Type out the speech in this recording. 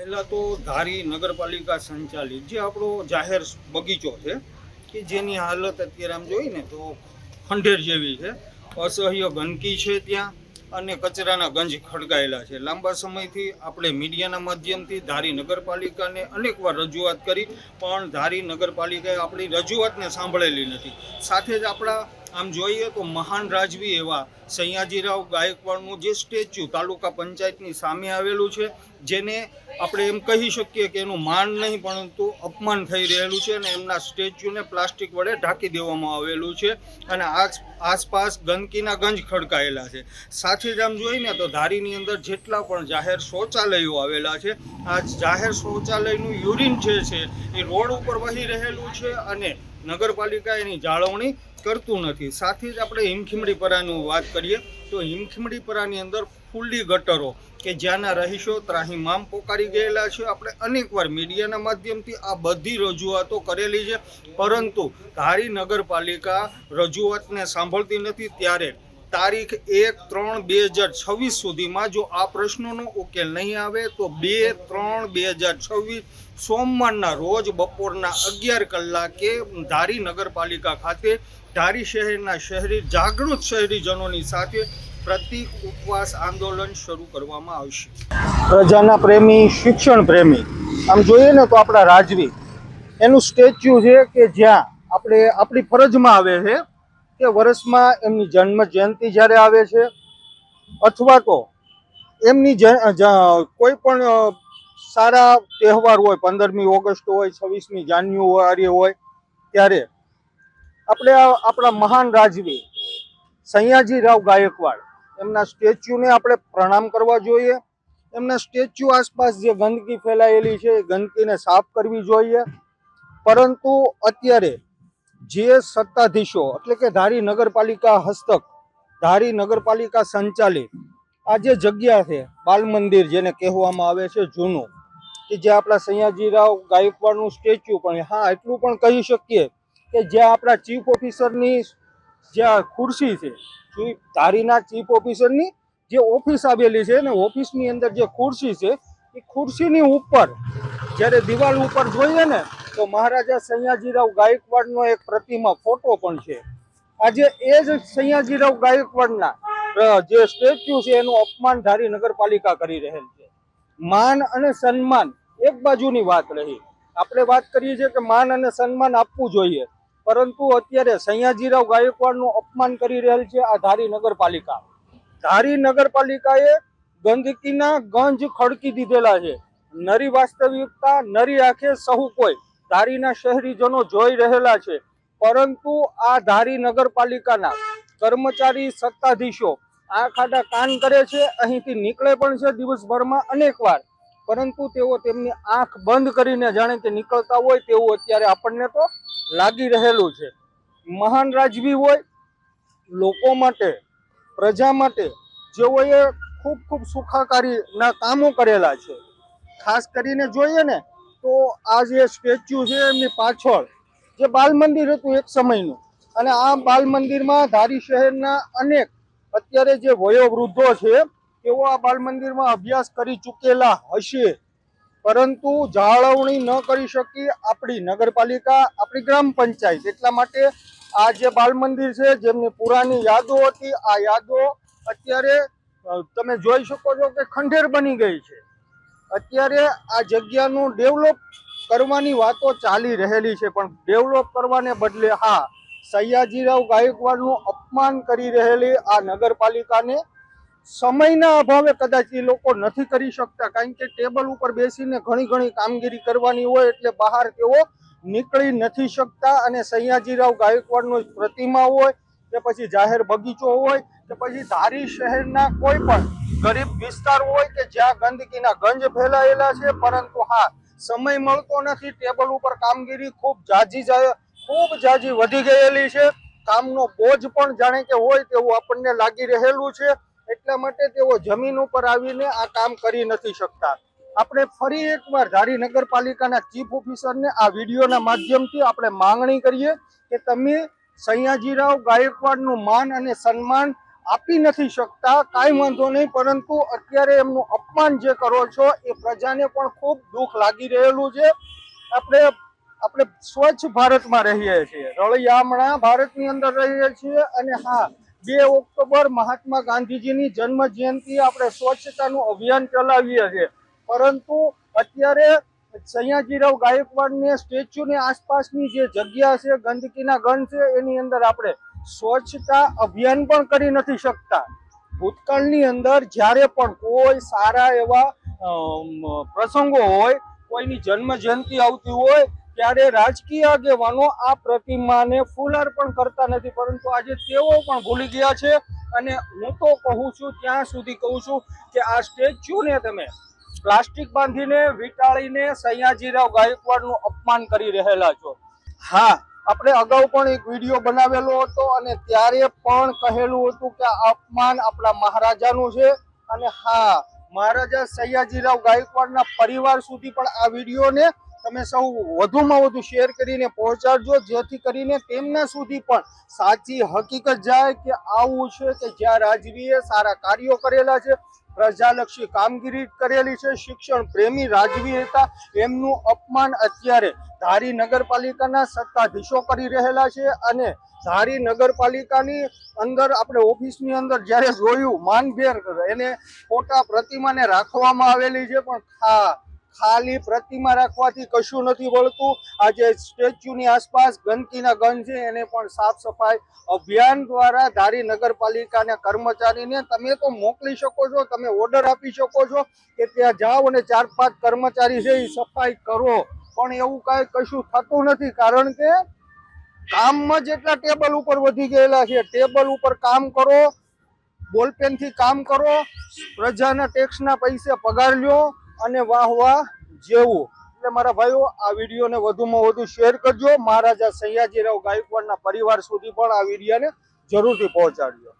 પહેલા તો ધારી નગરપાલિકા સંચાલિત, જે આપણો જાહેર બગીચો છે, કે જેની હાલત અત્યારે આમ જોઈએ ને તો ખંડેર જેવી છે. અસહ્ય ગંદકી છે ત્યાં અને કચરાના ગંજ ખડકાયેલા છે. લાંબા સમયથી આપણે મીડિયાના માધ્યમથી ધારી નગરપાલિકાને અનેકવાર રજૂઆત કરી, પણ ધારી નગરપાલિકાએ આપણી રજૂઆતને સાંભળેલી નથી. સાથે જ આપણા આમ જોઈએ તો મહાન રાજવી એવા સયાજીરાવ ગાયકવાડનું જે સ્ટેચ્યુ તાલુકા પંચાયતની સામે આવેલું છે, જેને આપણે એમ કહી શકીએ કે એનું માન નહીં, પરંતુ અપમાન થઈ રહેલું છે અને એમના સ્ટેચ્યુને પ્લાસ્ટિક વડે ઢાંકી દેવામાં આવેલું છે અને આસપાસ ગંદકીના ગંજ ખડકાયેલા છે. સાથે જ આમ જોઈને તો ધારીની અંદર જેટલા પણ જાહેર શૌચાલયો આવેલા છે, આ જાહેર શૌચાલયનું યુરિન જે છે, એ રોડ ઉપર વહી રહેલું છે અને નગરપાલિકા એની જાળવણી કરતું નથી. સાથે જ આપણે હિમખીમડીપરાનું વાત કરીએ, તો હિમખીમડીપરાની અંદર ખુલ્લી ગટરો કે જ્યાંના રહીશો ત્રાહીમામ પોકારી ગયેલા છે. આપણે અનેકવાર મીડિયાના માધ્યમથી આ બધી રજૂઆતો કરેલી છે. પરંતુ ધારી નગરપાલિકા રજૂઆતને સાંભળતી નથી. ત્યારે તારીખ એક ત્રણ બે હજાર છવ્વીસ સુધીમાં જો આ પ્રશ્નોનો ઉકેલ નહીં આવે, તો બે ત્રણ બે હજાર છવ્વીસ સોમવારના રોજ બપોરના અગિયાર કલાકે ધારી નગરપાલિકા ખાતે, ધારી શહેરના શહેરી જાગૃત શહેરીજનોની સાથે પ્રતિક ઉપવાસ આંદોલન શરૂ કરવામાં આવશે. પ્રજાના પ્રેમી, શિક્ષણ પ્રેમી. આમ જોઈએ ને તો આપણા રાજવી, એનું સ્ટેચ્યુ છે કે જ્યાં આપણે આપણી ફરજમાં આવે છે કે વર્ષમાં એમની જન્મ જયંતિ જ્યારે આવે છે, અથવા તો એમની કોઈ પણ સારા તહેવાર હોય, પંદરમી ઓગસ્ટ હોય, છવ્વીસમી જાન્યુઆરી હોય, ત્યારે આપણે આપણા મહાન રાજવી સયાજીરાવ ગાયકવાડ, એમના સ્ટેચ્યુને આપણે પ્રણામ કરવા જોઈએ. એમના સ્ટેચ્યુ આસપાસ જે ગંદકી ફેલાયેલી છે, એ ગંદકીને સાફ કરવી જોઈએ. પરંતુ અત્યારે જે સત્તાધીશો, એટલે કે ધારી નગરપાલિકા હસ્તક, ધારી નગરપાલિકા સંચાલિત, આ જે જગ્યા છે, બાલ મંદિર જેને કહેવામાં આવે છે જૂનું, કે જે આપણા સયાજીરાવ ગાયકવાડનું સ્ટેચ્યુ પણ હા, એટલું પણ કહી શકીએ કે જ્યાં આપણા ચીફ ઓફિસરની જ્યાં ખુરશી છે ધારીના ચીફ ઓફિસરની જે ઓફિસ આવેલી છે ને ઓફિસની અંદર જે ખુરશી છે, એ ખુરશીની ઉપર, જ્યારે દિવાલ ઉપર જોઈએ ને તો મહારાજા સયાજીરાવ ગાયકવાડનો એક પ્રતિમા, ફોટો પણ છે. આજે એ જ સયાજીરાવ ગાયકવાડના જે સ્ટેચ્યુ છે એનું અપમાન ધારી નગરપાલિકા કરી રહેલ છે. માન અને સન્માન એક બાજુની વાત રહી. આપણે વાત કરીએ છીએ કે માન અને સન્માન આપવું જોઈએ. પરંતુ અત્યારે સયાજીરાવ ગાયકવાડનું અપમાન કરી રહેલ છે આ ધારી નગરપાલિકા. ધારી નગરપાલિકાએ ગંદકીના ગંજ ખડકી દીધેલા છે. નરી વાસ્તવિકતા, નરી આંખે સહુ કોઈ. ધારીના શહેરીજનો જોઈ રહેલા છે. પરંતુ આ ધારી નગરપાલિકાના કર્મચારી સત્તાધીશો આ ખાડા કાન કરે છે, અહીંથી નીકળે પણ છે દિવસભરમાં અનેકવાર. પરંતુ તેઓ તેમની આંખ બંધ કરીને જાણે કે નીકળતા હોય તેવું અત્યારે આપણને તો લાગી રહેલું છે. મહાન રાજવી હોય, લોકો માટે, પ્રજા માટે જેઓએ ખૂબ ખૂબ સુખાકારીના કામો કરેલા છે. ખાસ કરીને જોઈએ ને તો આ જે સ્ટેચ્યુ છે એમની પાછળ, જે બાલ મંદિર હતું એક સમયનું, અને આ બાલ મંદિરમાં ધારી શહેરના અનેક અત્યારે જે વયોવૃદ્ધો છે, તેઓ આ બાલ મંદિરમાં અભ્યાસ કરી ચૂકેલા હશે. પરંતુ જાળવણી ન કરી શકી આપણી નગરપાલિકા, આપણી ગ્રામ પંચાયત. એટલા માટે આ જે બાલ મંદિર છે, જેમની પુરાની યાદો હતી, આ યાદો અત્યારે તમે જોઈ શકો છો કે ખંડેર બની ગઈ છે. અત્યારે આ જગ્યાનું ડેવલપ કરવાની વાતો ચાલી રહેલી છે, પણ ડેવલપ કરવાને બદલે હા, સયાજીરાવ ગાયકવાડનું અપમાન કરી રહેલી આ નગરપાલિકાને સમયના અભાવે કદાચ એ લોકો નથી કરી શકતા, કારણ કે ટેબલ ઉપર બેસીને ઘણી ઘણી કામગીરી કરવાની હોય એટલે બહાર તેઓ નીકળી નથી શકતા અને સયાજીરાવ ગાયકવાડનો પ્રતિમા હોય કે પછી જાહેર બગીચો હોય કે પછી ધારી શહેરના કોઈ પણ ગરીબ વિસ્તાર હોય કે જ્યાં ગંદકીના ગંજ ફેલાયેલા છે, પરંતુ હા, સમય મળતો નથી, ટેબલ ઉપર કામગીરી ખૂબ જાજી ખૂબ જાજી વધી ગયેલી છે. કામનો બોજ પણ જાણે કે હોય તેવું આપણને લાગી રહેલું છે. એટલા માટે તેઓ જમીન ઉપર આવીને આ કામ કરી નથી શકતા. આપણે ફરી એકવાર ધારી નગરપાલિકાના ચીફ ઓફિસરને આ વિડીયોના માધ્યમથી આપણે માંગણી કરીએ કે તમે સયાજીરાવ ગાયકવાડનું માન અને સન્માન આપી નથી શકતા, કાંઈ વાંધો નહીં, પરંતુ અત્યારે એમનું અપમાન જે કરો છો, એ પ્રજાને પણ ખૂબ દુઃખ લાગી રહેલું છે. આપણે આપણે સ્વચ્છ ભારતમાં રહીએ છીએ. રળિયામણા ભારતની અંદર રહીએ છીએ અને હા, બે ઓક્ટોબર મહાત્મા ગાંધીજીની જન્મ જયંતિ આપણે સ્વચ્છતાનું અભિયાન ચલાવીએ છીએ. પરંતુ અત્યારે સયાજીરાવ ગાયકવાડને સ્ટેચ્યુની આસપાસની જે જગ્યા છે, ગંદકીના ગંધ છે, એની અંદર આપણે સ્વચ્છતા અભિયાન પણ કરી નથી શકતા. ભૂતકાળની અંદર જ્યારે પણ કોઈ સારા એવા પ્રસંગો હોય, કોઈની જન્મ જયંતિ આવતી હોય, ત્યારે રાજકીય આગેવાનો આ પ્રતિમાને ફૂલાર્પણ કરતા નથી. પરંતુ આજે તેઓ પણ ભૂલી ગયા છે અને હું તો કહું છું, ત્યાં સુધી કહું છું કે આ સ્ટેચ્યુને તમે પ્લાસ્ટિક બાંધીને, વીંટાળીને, સયાજીરાવ ગાયકવાડનું અપમાન કરી રહેલા છો. હા આપણે અગાઉ પણ એક વીડિયો બનાવેલો હતો અને ત્યારે પણ કહેલું હતું કે અપમાન આપણા મહારાજાનું છે. અને હા, મહારાજા સયાજીરાવ ગાયકવાડના પરિવાર સુધી પણ આ વિડીયોને તમે સૌ વધુમાં વધુ શેર કરીને પહોંચાડજો, જેથી કરીને તેમના સુધી પણ સાચી હકીકત જાય કે આવું છે કે જ્યાં રાજવીએ સારા કાર્યો કરેલા છે પ્રજાલક્ષી કામગીરી કરેલી છે. શિક્ષણ પ્રેમી રાજવી હતા. એમનું અપમાન અત્યારે ધારી નગરપાલિકાના સત્તાધીશો કરી રહેલા છે અને ધારી નગરપાલિકાની અંદર આપણે ઓફિસની અંદર જ્યારે જોયું, માનભેર એને ફોટા પ્રતિમાને રાખવામાં આવેલી છે. પણ ખા ખાલી પ્રતિમા રાખવાથી કશું નથી વળતું. આજે સ્ટેચ્યુની આસપાસ ગંદકીના ગંજ છે, એને પણ સાફ સફાઈ અભિયાન દ્વારા ધારી નગરપાલિકાના કર્મચારીને તમે તો મોકલી શકો છો, તમે ઓર્ડર આપી શકો છો કે ત્યાં જાઓ અને ચાર પાંચ કર્મચારી છે એ સફાઈ કરો. પણ એવું કાંઈ કશું થતું નથી, કારણ કે કામમાં જેટલા ટેબલ ઉપર વધી ગયેલા છે, ટેબલ ઉપર કામ કરો, બોલપેનથી કામ કરો, પ્રજાના ટેક્સના પૈસે પગાર લ્યો અને વાહ વાહ જેવું. એટલે મારા ભાઈઓ, આ વિડીયોને વધુમાં વધુ શેર કરજો. મહારાજા સયાજીરાવ ગાયકવાડના પરિવાર સુધી પણ આ વિડીયોને જરૂરથી પહોંચાડજો.